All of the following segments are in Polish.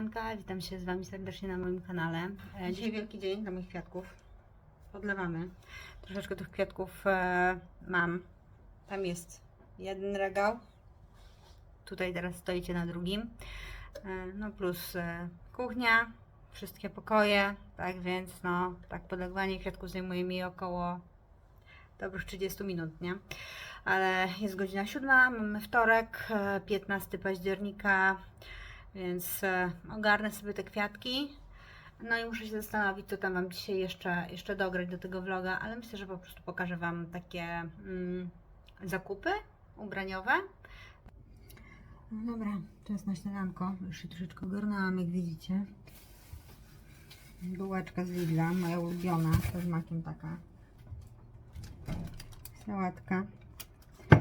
Siemanka, witam się z Wami serdecznie na moim kanale. E, Dzisiaj wielki dzień dla moich kwiatków. Podlewamy. Troszeczkę tych kwiatków e, mam. Tam jest jeden regał. Tutaj teraz stoicie na drugim. E, no plus kuchnia, wszystkie pokoje. Tak więc no, tak podlewanie kwiatków zajmuje mi około dobrych 30 minut, nie? Ale jest godzina 7, mamy wtorek, e, 15 października, więc e, ogarnę sobie te kwiatki. No i muszę się zastanowić, co tam Wam dzisiaj jeszcze, jeszcze dograć do tego vloga, ale myślę, że po prostu pokażę Wam takie mm, zakupy ubraniowe. No dobra, czas na śniadanko. Już się troszeczkę ogarnęłam, jak widzicie. Bułeczka z Lidla, moja ulubiona, z makiem taka. Sałatka.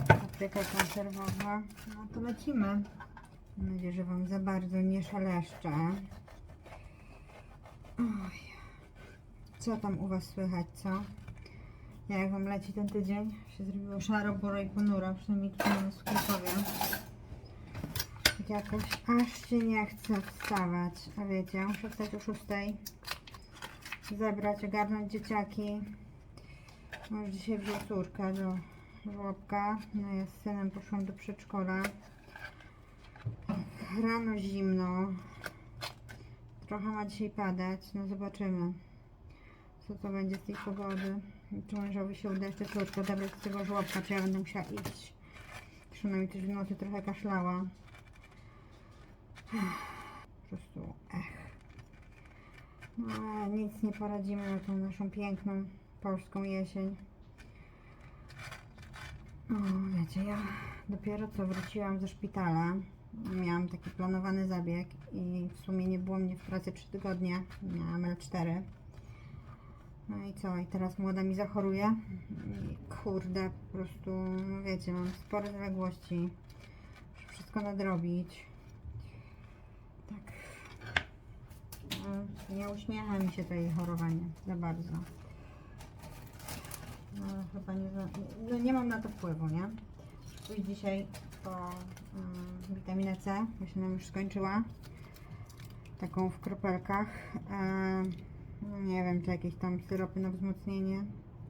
Papryka konserwowa. No to lecimy. Mam nadzieję, że Wam za bardzo nie szaleszczę. Oj. Co tam u Was słychać, co? Jak Wam leci ten tydzień? Się zrobiło szaro, boro i ponuro, przynajmniej tutaj na Sklepowie. Jakoś aż się nie chce wstawać. A wiecie, muszę wstać o 6. Zebrać, ogarnąć dzieciaki. Może dzisiaj wziął córkę do żłobka. No ja z synem poszłam do przedszkola. Rano zimno. Trochę ma dzisiaj padać. No zobaczymy, co to będzie z tej pogody. Czy mężowi się uda jeszcze córkę odebrać z tego żłobka, czy ja będę musiała iść. Przynajmniej też w nocy trochę kaszlała. Po prostu ech. No, nic nie poradzimy na tą naszą piękną polską jesień. O, wiecie, ja dopiero co wróciłam ze szpitala. Miałam taki planowany zabieg i w sumie nie było mnie w pracy 3 tygodnie. Miałam L4. No i co? I teraz młoda mi zachoruje. I kurde, po prostu, no wiecie, mam spore zaległości. Muszę wszystko nadrobić. Tak. No, nie uśmiecha mi się to jej chorowanie za bardzo. No, chyba nie, no, nie mam na to wpływu, nie? Pójść dzisiaj po mm, witaminę C, bo się nam już skończyła. Taką w kropelkach. E, no nie wiem, czy jakieś tam syropy na wzmocnienie.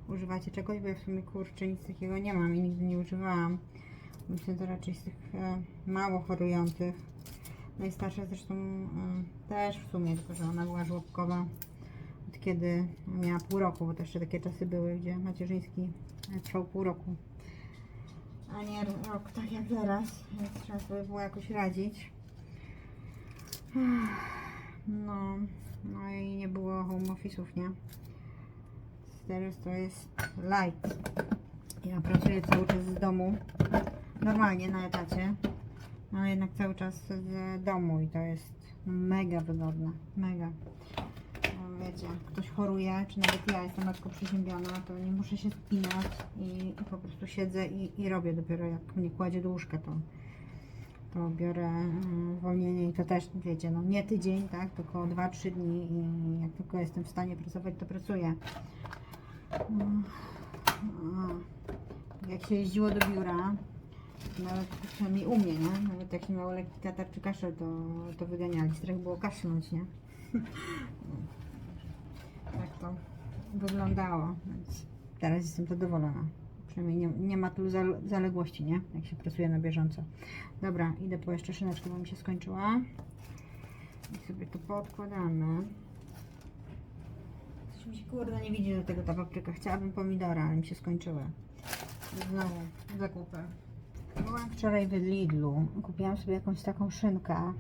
Używacie czegoś, bo ja w sumie kurczę nic takiego nie mam i nigdy nie używałam. Myślę, to raczej z tych e, mało chorujących. Najstarsza zresztą e, też w sumie, tylko że ona była żłobkowa od kiedy miała pół roku, bo to jeszcze takie czasy były, gdzie macierzyński trwał pół roku, a nie rok, tak jak teraz, więc trzeba sobie było jakoś radzić. No, no i nie było home office'ów, nie? Teraz to jest light. Ja pracuję cały czas z domu, normalnie na etacie, no jednak cały czas z domu i to jest mega wygodne, mega wiecie, ktoś choruje, czy nawet ja jestem matką przeziębiona, to nie muszę się spinać i, i po prostu siedzę i, i robię dopiero jak mnie kładzie do łóżka, to, to biorę mm, zwolnienie i to też, wiecie, no nie tydzień, tak, tylko 2-3 dni i jak tylko jestem w stanie pracować, to pracuję. Mm, Jak się jeździło do biura, nawet przynajmniej u mnie, nie? Nawet jak się miało lekki katar czy kaszel, to, to wyganiali. Strach było kaszlnąć, nie? tak to wyglądało, więc teraz jestem zadowolona. Przynajmniej nie, nie ma tu zale- zaległości, nie? Jak się pracuje na bieżąco. Dobra, idę po jeszcze szyneczkę, bo mi się skończyła. I sobie to poodkładamy. Coś mi się kurde nie widzi do tego ta papryka. Chciałabym pomidora, ale mi się skończyły. Znowu zakupy. Byłam wczoraj w Lidlu. Kupiłam sobie jakąś taką szynkę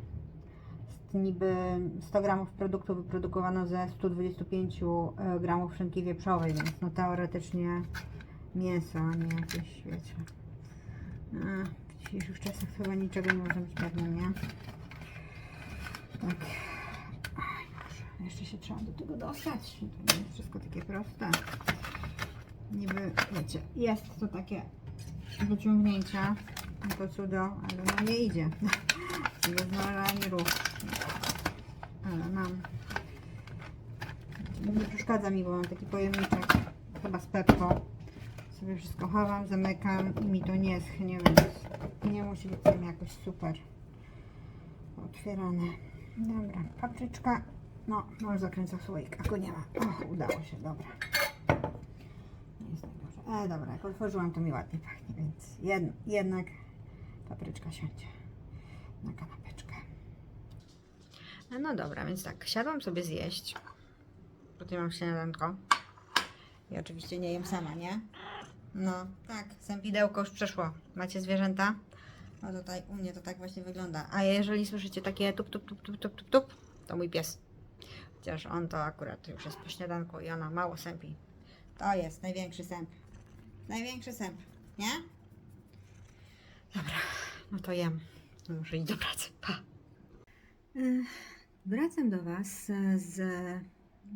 niby 100 gramów produktu wyprodukowano ze 125 e, gramów szynki wieprzowej, więc no teoretycznie mięso, a nie jakieś, wiecie. W dzisiejszych czasach chyba niczego nie może być pewnym, nie? Tak. Jeszcze się trzeba do tego dostać. To nie jest wszystko takie proste. Niby, wiecie, jest to takie wyciągnięcia, to cudo, ale no nie idzie. Ruch. Ale mam. Nie przeszkadza mi, bo mam taki pojemniczek chyba z Pepko. Sobie wszystko chowam, zamykam i mi to nie schnie, więc nie musi być tam jakoś super otwierane. Dobra, papryczka. No, może zakręcę słoik, a go nie ma. O, udało się, dobra. Nie jest najgorzej. E, dobra, jak otworzyłam, to mi ładnie pachnie, więc jed, jednak papryczka siądzie na kanapeczkę. No dobra, więc tak, siadłam sobie zjeść. Tutaj mam śniadanko. I oczywiście nie jem sama, nie? No, tak, sępidełko już przeszło. Macie zwierzęta? No tutaj u mnie to tak właśnie wygląda. A jeżeli słyszycie takie tup, tup, tup, tup, tup, tup, tup to mój pies. Chociaż on to akurat już jest po śniadanku i ona mało sępi. To jest największy sęp. Największy sęp, nie? Dobra, no to jem. Muszę iść do pracy. Pa. Wracam do Was z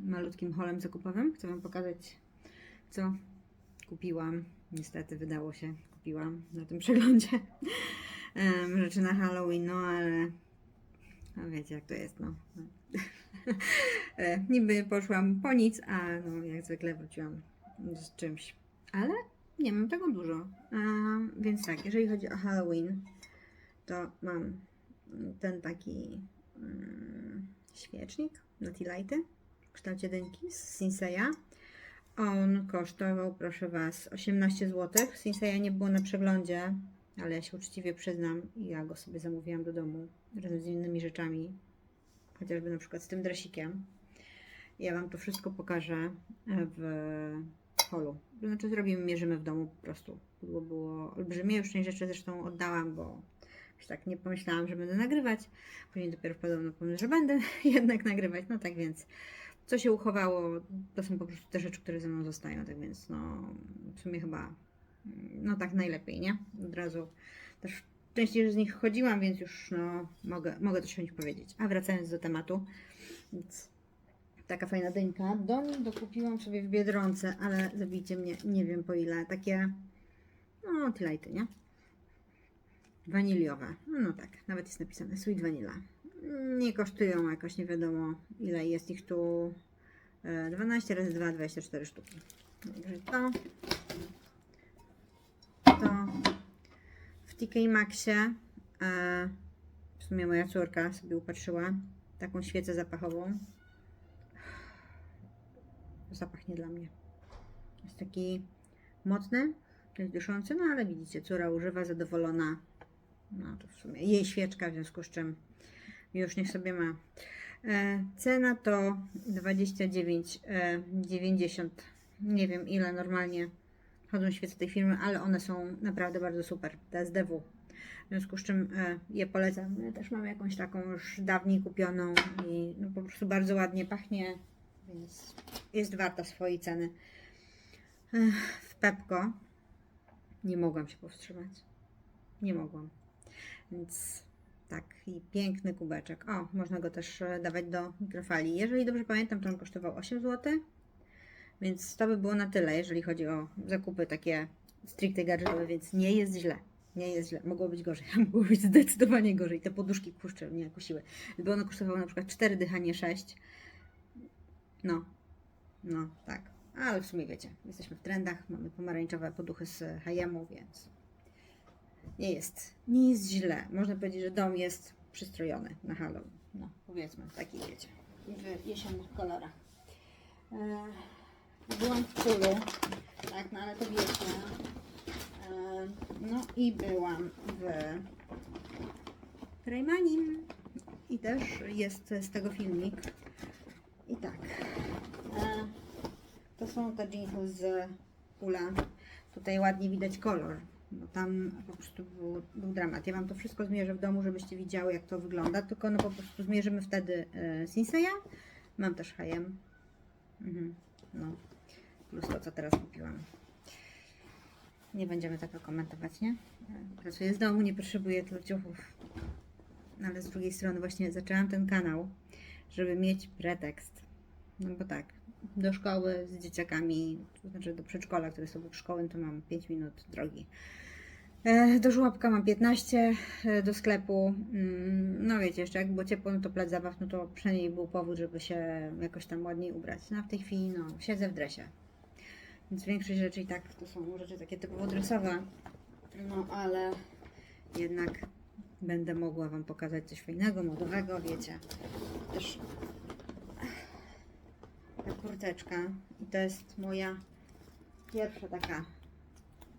malutkim holem zakupowym. Chcę Wam pokazać, co kupiłam. Niestety wydało się, kupiłam na tym przeglądzie rzeczy na Halloween, no ale no wiecie jak to jest, no. E, Niby poszłam po nic, a no jak zwykle wróciłam z czymś. Ale nie mam tego dużo. A, więc tak, jeżeli chodzi o Halloween, to mam ten taki mm, świecznik na Lighty w kształcie dynki z Sinseya. On kosztował, proszę Was, 18 zł. Sinseya nie było na przeglądzie, ale ja się uczciwie przyznam i ja go sobie zamówiłam do domu razem z innymi rzeczami, chociażby na przykład z tym dresikiem. Ja Wam to wszystko pokażę w holu. Znaczy zrobimy, mierzymy w domu po prostu. Pudło było olbrzymie, już część rzeczy zresztą oddałam, bo już tak nie pomyślałam, że będę nagrywać. Później dopiero wpadłam na pomysł, że będę jednak nagrywać. No tak więc, co się uchowało, to są po prostu te rzeczy, które ze mną zostają. Tak więc, no w sumie chyba, no tak najlepiej, nie? Od razu też częściej z nich chodziłam, więc już no, mogę, mogę coś o nich powiedzieć. A wracając do tematu, więc taka fajna dynka. Do nich dokupiłam sobie w Biedronce, ale zabijcie mnie, nie wiem po ile. Takie, no, tylajty, nie? Waniliowe. No, no tak, nawet jest napisane Sweet Vanilla. Nie kosztują jakoś nie wiadomo ile jest ich tu. e, 12 razy 2, 24 sztuki. Także to. To w TK Maxie e, w sumie moja córka sobie upatrzyła taką świecę zapachową. Zapach nie dla mnie. Jest taki mocny, jest duszący, no ale widzicie, córa używa, zadowolona. No to w sumie jej świeczka, w związku z czym już niech sobie ma. E, cena to 29,90. Nie wiem ile normalnie chodzą świece tej firmy, ale one są naprawdę bardzo super. TSDW. W związku z czym e, je polecam. Ja też mam jakąś taką już dawniej kupioną i no, po prostu bardzo ładnie pachnie, więc jest warta swojej ceny. W Pepko nie mogłam się powstrzymać. Nie mogłam. Więc taki piękny kubeczek. O, można go też e, dawać do mikrofali. Jeżeli dobrze pamiętam, to on kosztował 8 zł. Więc to by było na tyle, jeżeli chodzi o zakupy takie stricte gadżetowe, więc nie jest źle. Nie jest źle. Mogło być gorzej. Mogło być zdecydowanie gorzej. Te poduszki kurczę mnie kusiły. Gdyby one kosztowały na przykład 4 dychanie 6. No. No, tak. Ale w sumie wiecie, jesteśmy w trendach, mamy pomarańczowe poduchy z Hayemu, więc nie jest, nie jest źle. Można powiedzieć, że dom jest przystrojony na Halloween. No, powiedzmy, taki wiecie, w jesiennych kolorach. E, byłam w Kulu, tak, no ale to wiecie. E, no i byłam w Raymanim i też jest z tego filmik. I tak, e, to są te jeansy z Kula. Tutaj ładnie widać kolor, bo tam po prostu był, był dramat. Ja Wam to wszystko zmierzę w domu, żebyście widziały jak to wygląda, tylko no po prostu zmierzymy wtedy e, Sinseya. Mam też H&M. Mhm. No. Plus to, co teraz kupiłam. Nie będziemy tego komentować, nie? E, Pracuję z domu, nie potrzebuję tylu ciuchów. No, Ale z drugiej strony właśnie zaczęłam ten kanał, żeby mieć pretekst. No bo tak, do szkoły z dzieciakami, to znaczy do przedszkola, które są obok szkoły, to mam 5 minut drogi. E, Do żłobka mam 15, e, do sklepu. mm, No wiecie, jeszcze jak było ciepło, no to plac zabaw, no to przynajmniej był powód, żeby się jakoś tam ładniej ubrać. No a w tej chwili, no, siedzę w dresie. Więc większość rzeczy i tak to są rzeczy takie typowo dresowe. No ale jednak będę mogła Wam pokazać coś fajnego, modowego, wiecie. Też ta kurteczka i to jest moja pierwsza taka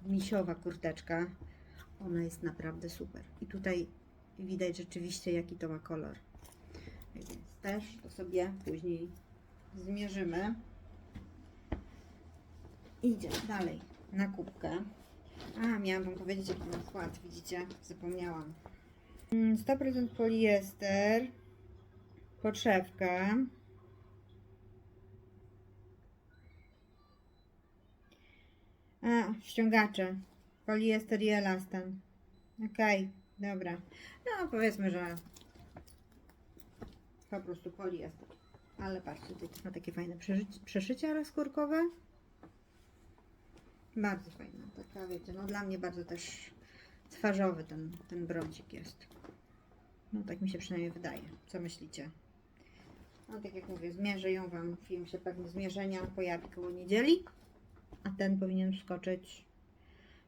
misiowa kurteczka. Ona jest naprawdę super. I tutaj widać rzeczywiście jaki to ma kolor. Więc też to sobie później zmierzymy. Idzie dalej na kubkę. A, miałam Wam powiedzieć jaki ma skład, widzicie? Zapomniałam. Mm, 100% poliester, podszewka, A, ściągacze. Poliester i elastan. Okej, dobra. No powiedzmy, że po prostu poliester. Ale patrzcie, tutaj ma takie fajne przeszycia rozkurkowe. Bardzo fajne. Taka wiecie, no dla mnie bardzo też twarzowy ten, ten brązik jest. No tak mi się przynajmniej wydaje. Co myślicie? No tak jak mówię, zmierzę ją Wam. Film się pewnie zmierzenia pojawi koło niedzieli. A ten powinien wskoczyć.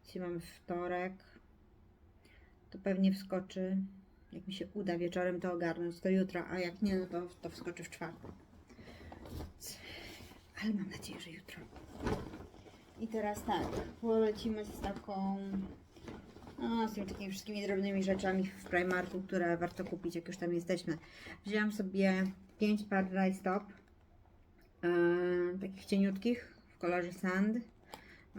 Jeśli mamy wtorek, to pewnie wskoczy. Jak mi się uda wieczorem to ogarnąć, to jutro, a jak nie, no to, to wskoczy w czwartek. Ale mam nadzieję, że jutro. I teraz tak, polecimy z taką. No, z tymi takimi wszystkimi drobnymi rzeczami w Primarku, które warto kupić, jak już tam jesteśmy. Wzięłam sobie 5 par dry stop, yy, takich cieniutkich w kolorze sand.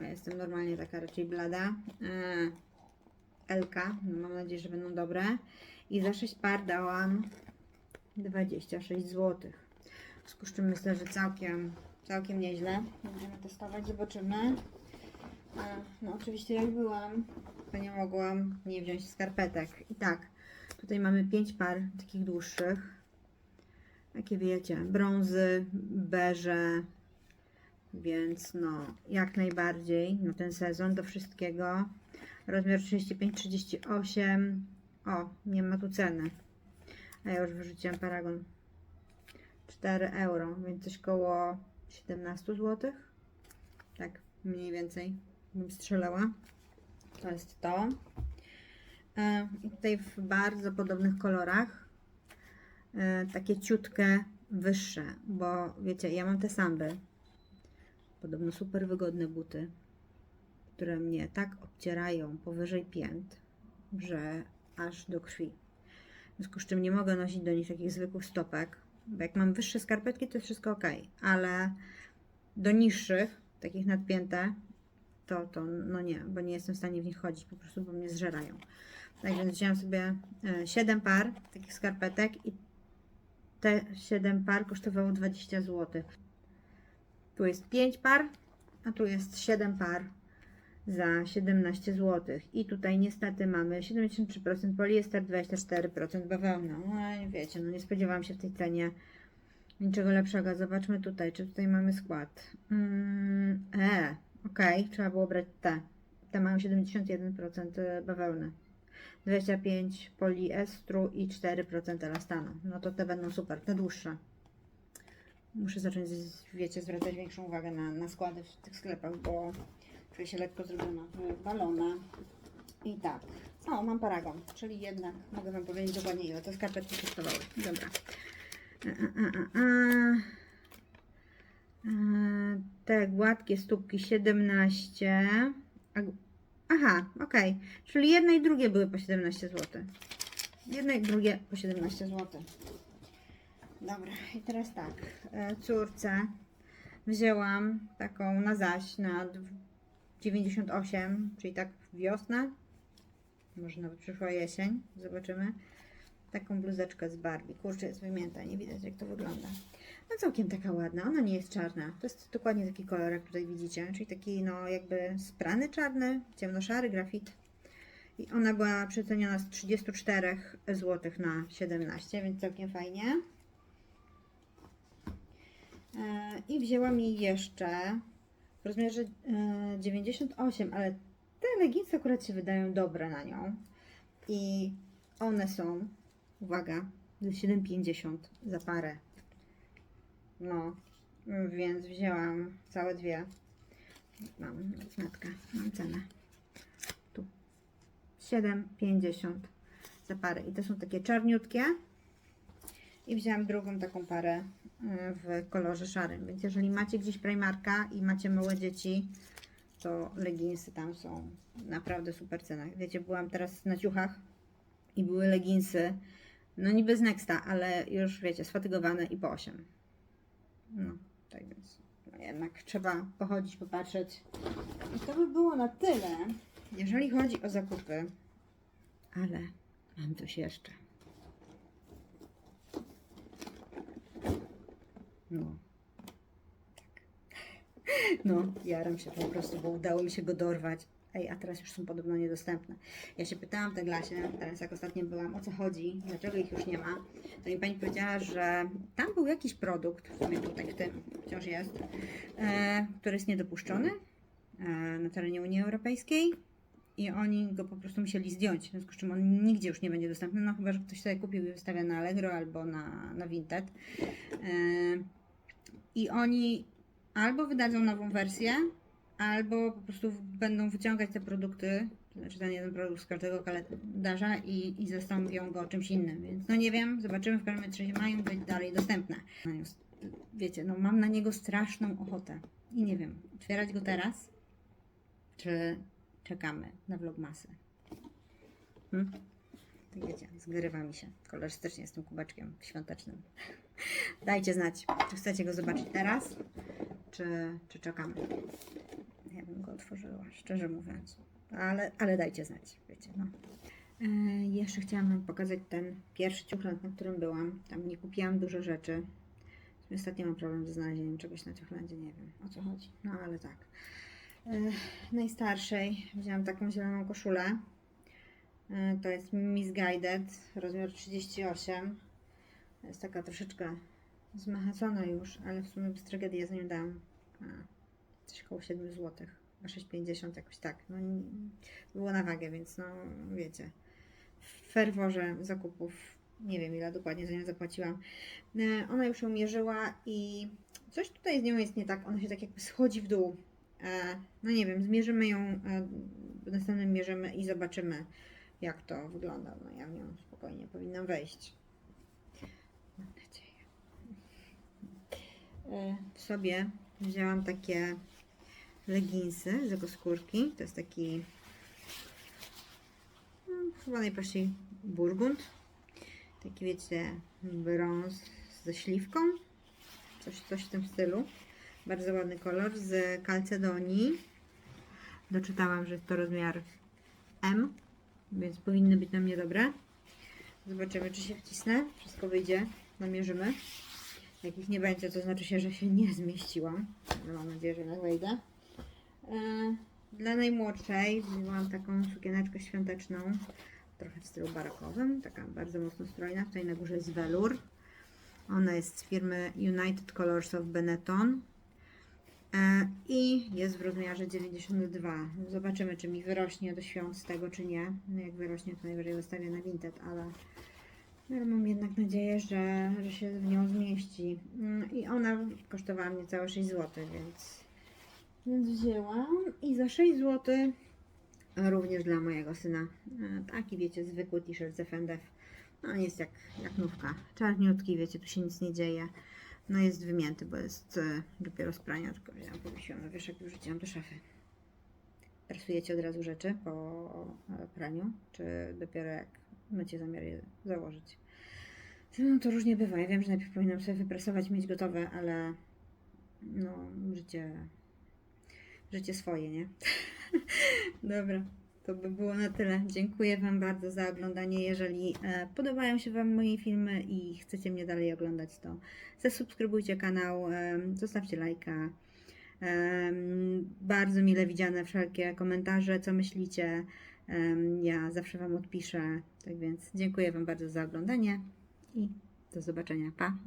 Jestem normalnie taka raczej blada. Yy, LK, no mam nadzieję, że będą dobre. I za 6 par dałam 26 zł. W związku z czym myślę, że całkiem, całkiem nieźle. Będziemy testować, zobaczymy. E, No oczywiście jak byłam, to nie mogłam nie wziąć skarpetek. I tak, tutaj mamy 5 par takich dłuższych. Jakie wiecie, brązy, beże, więc no jak najbardziej na ten sezon do wszystkiego. Rozmiar 35-38. O, nie ma tu ceny. A ja już wyrzuciłam paragon. 4 euro, więc coś koło 17 zł. Tak, mniej więcej bym strzelała. To jest to. E, I tutaj w bardzo podobnych kolorach. E, takie ciutkę wyższe, bo wiecie, ja mam te samby. Podobno super wygodne buty, które mnie tak obcierają powyżej pięt, że aż do krwi. W związku z czym nie mogę nosić do nich takich zwykłych stopek, bo jak mam wyższe skarpetki, to jest wszystko ok, ale do niższych, takich nadpięte, to, to no nie, bo nie jestem w stanie w nich chodzić, po prostu bo mnie zżerają. Tak więc wziąłem sobie 7 par takich skarpetek i te 7 par kosztowało 20 zł. Tu jest 5 par, a tu jest 7 par za 17 zł. I tutaj niestety mamy 73% poliester, 24% bawełna. No wiecie, no nie spodziewałam się w tej cenie niczego lepszego. Zobaczmy tutaj, czy tutaj mamy skład. Mm, e, ok, trzeba było brać te. Te mają 71% bawełny. 25 poliestru i 4% elastanu. No to te będą super, te dłuższe. Muszę zacząć, wiecie, zwracać większą uwagę na, na składy w tych sklepach, bo czuję się lekko zrobiona w balona. I tak. O, mam paragon, czyli jednak mogę Wam powiedzieć dokładnie ile te skarpetki kosztowały. Dobra. E, e, e, Te gładkie stópki 17. A g- Aha, okej. Czyli jedne i drugie były po 17 zł. Jedne i drugie po 17 zł. Dobra, i teraz tak. e, Córce wzięłam taką na zaś na dw- 98, czyli tak wiosna. Może nawet przyszła jesień. Zobaczymy. Taką bluzeczkę z Barbie. Kurczę, jest wymięta, nie widać jak to wygląda. No całkiem taka ładna, ona nie jest czarna. To jest dokładnie taki kolor, jak tutaj widzicie, czyli taki no jakby sprany czarny, ciemnoszary grafit. I ona była przeceniona z 34 zł na 17, więc całkiem fajnie. E, I wzięłam jej jeszcze w rozmiarze e, 98, ale te leginsy akurat się wydają dobre na nią. I one są, uwaga, za 7,50 za parę. No, więc wzięłam całe dwie. Mam metkę, mam cenę. Tu. 7,50 za parę. I to są takie czarniutkie. I wzięłam drugą taką parę w kolorze szarym. Więc jeżeli macie gdzieś Primarka i macie małe dzieci, to leginsy tam są naprawdę super cenach. Wiecie, byłam teraz na ciuchach i były leginsy, no niby z Nexta, ale już wiecie, sfatygowane i po 8. No, tak więc no jednak trzeba pochodzić, popatrzeć. I to by było na tyle, jeżeli chodzi o zakupy. Ale mam coś jeszcze. No. Tak. No, jaram się po prostu, bo udało mi się go dorwać. Ej, a teraz już są podobno niedostępne. Ja się pytałam w Teglasie, teraz jak ostatnio byłam, o co chodzi, dlaczego ich już nie ma. To mi pani powiedziała, że tam był jakiś produkt, w sumie tutaj w tym wciąż jest, e, który jest niedopuszczony e, na terenie Unii Europejskiej i oni go po prostu musieli zdjąć, w związku z czym on nigdzie już nie będzie dostępny, no chyba, że ktoś sobie kupił i wystawia na Allegro albo na, na Vinted. E, I oni albo wydadzą nową wersję, albo po prostu będą wyciągać te produkty, znaczy ten jeden produkt z każdego kalendarza i, i zastąpią go czymś innym, więc no nie wiem, zobaczymy w każdym razie mają być dalej dostępne. No wiecie, no mam na niego straszną ochotę i nie wiem, otwierać go teraz, czy czekamy na vlogmasy. Hmm? Tak wiecie, zgrywa mi się kolorystycznie z tym kubeczkiem świątecznym. Dajcie znać, czy chcecie go zobaczyć teraz, czy, czy czekamy. Ja bym go otworzyła, szczerze mówiąc. Ale, ale dajcie znać, wiecie, no. E, jeszcze chciałam Wam pokazać ten pierwszy ciuchland, na którym byłam. Tam nie kupiłam dużo rzeczy. Ostatnio mam problem ze znalezieniem czegoś na ciuchlandzie, nie wiem o co chodzi. No ale tak. E, najstarszej wzięłam taką zieloną koszulę. E, to jest Misguided, rozmiar 38. Jest taka troszeczkę zmachacona już, ale w sumie bez tragedii ja za nią dałam coś koło 7 zł. A 6,50 jakoś tak. No, było na wagę, więc no wiecie. W ferworze zakupów nie wiem ile dokładnie za nią zapłaciłam. E, Ona już ją mierzyła i coś tutaj z nią jest nie tak. Ona się tak jakby schodzi w dół. E, No nie wiem, zmierzymy ją, e, w następnym mierzymy i zobaczymy jak to wygląda. No ja w nią spokojnie powinnam wejść. Mam nadzieję. E, W sobie wzięłam takie leginsy z jego skórki. To jest taki no, chyba najprościej burgund. Taki wiecie, brąz ze śliwką. Coś, coś w tym stylu. Bardzo ładny kolor z kalcedonii. Doczytałam, że jest to rozmiar M, więc powinny być na mnie dobre. Zobaczymy, czy się wcisnę. Wszystko wyjdzie. Namierzymy. Jak ich nie będzie, to znaczy się, że się nie zmieściłam. Ale mam nadzieję, że jednak wejdę. E, Dla najmłodszej wzięłam taką sukieneczkę świąteczną, trochę w stylu barokowym, taka bardzo mocno strojna. Tutaj na górze jest welur. Ona jest z firmy United Colors of Benetton. E, I jest w rozmiarze 92. Zobaczymy, czy mi wyrośnie do świąt z tego, czy nie. No jak wyrośnie, to najwyżej wystawię na Vinted, ale ale mam jednak nadzieję, że, że się w nią zmieści. Mm, I ona kosztowała mnie całe 6 zł, więc, więc wzięłam. I za 6 zł również dla mojego syna. E, Taki, wiecie, zwykły t-shirt z FNDF. No, jest jak, jak nówka. Czarniutki, wiecie, tu się nic nie dzieje. No, jest wymięty, bo jest e, dopiero z prania, tylko wzięłam, powiesiłam na wieszak i wrzuciłam do szafy. Prasujecie od razu rzeczy po e, praniu, czy dopiero jak macie zamiar je założyć? No to różnie bywa. Ja wiem, że najpierw powinnam sobie wyprasować, mieć gotowe, ale no, życie, życie swoje, nie? Dobra, to by było na tyle. Dziękuję Wam bardzo za oglądanie. Jeżeli e, podobają się Wam moje filmy i chcecie mnie dalej oglądać, to zasubskrybujcie kanał, e, zostawcie lajka. Em, bardzo mile widziane wszelkie komentarze, co myślicie. Ja zawsze Wam odpiszę. Tak więc dziękuję Wam bardzo za oglądanie i do zobaczenia. Pa!